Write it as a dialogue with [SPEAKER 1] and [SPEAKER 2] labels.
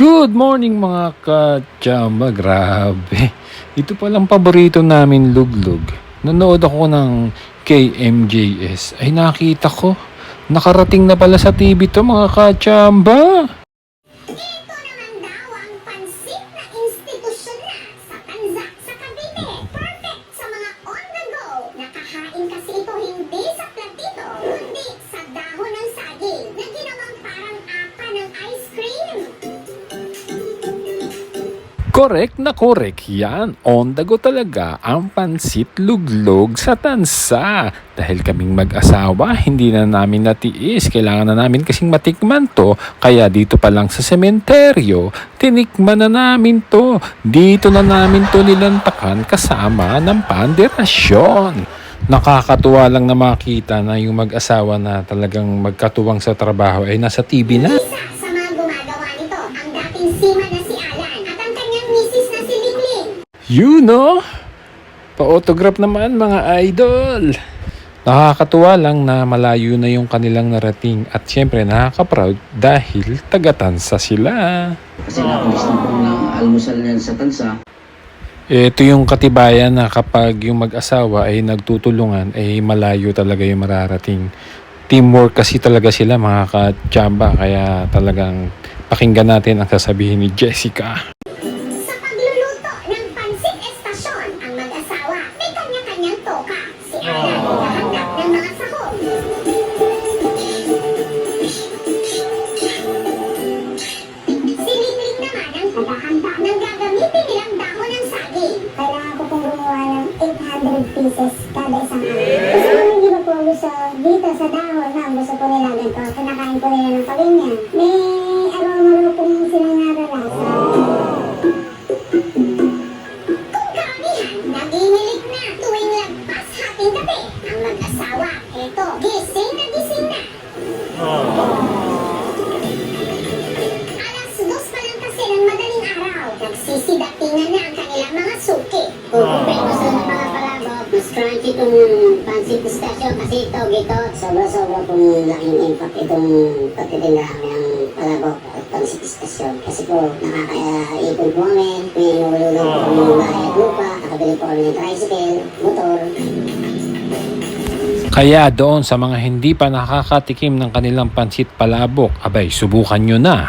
[SPEAKER 1] Good morning mga katsamba, grabe. Ito palang paborito namin luglug. Nanood ako ng KMJS. Ay nakita ko, nakarating na pala sa TV to mga katsamba. Correct na correct yan. On go talaga ang pansit luglog sa tansa. Dahil kaming mag-asawa, hindi na namin natiis. Kailangan na namin kasing matikman to. Kaya dito pa lang sa sementeryo, tinikman na namin to. Dito na namin to nilantakan kasama ng panderasyon. Nakakatuwa lang na makita na yung mag-asawa na talagang magkatuwang sa trabaho ay nasa TV na. You know? Pa-autograph naman mga idol. Nakakatuwa lang na malayo na yung kanilang narating at syempre nakaka-proud dahil tagatansa sila.
[SPEAKER 2] Kasi nakamiss na po ng almusal niyan sa tansa.
[SPEAKER 1] Ito yung katibayan na kapag yung mag-asawa ay nagtutulungan ay malayo talaga yung mararating. Teamwork kasi talaga sila mga katsamba kaya talagang pakinggan natin ang sasabihin ni Jessica.
[SPEAKER 3] Toka. Si Alan ay nahanap ng mga sahog. Si Lingling naman ang ng gagamitin nilang dahon ng saging. Kailangan ko pong gumawa ng 800 pieces kada isang araw. Hindi ba po gusto dito sa dahon, na gusto po nila ganito, kinakain po nila ng kalinya. Ang mag-asawa. Eto, gising na gising na. Alas dos pa lang kasi ng madaling araw, nagsisidatingan na ang kanilang mga suki.
[SPEAKER 4] Kukumpay mo sa mga palabok, mas crunchy itong pancit station kasi ito, gito, sobra-sobra pong laking impact itong pagtitinda namin ng palabok at pancit station. Kasi po, nakakaipon po kami, may nululong po ng bahay at lupa, nakabili po kami ng tricycle, motor,
[SPEAKER 1] Kaya doon sa mga hindi pa nakakatikim ng kanilang pansit palabok, abay subukan nyo na.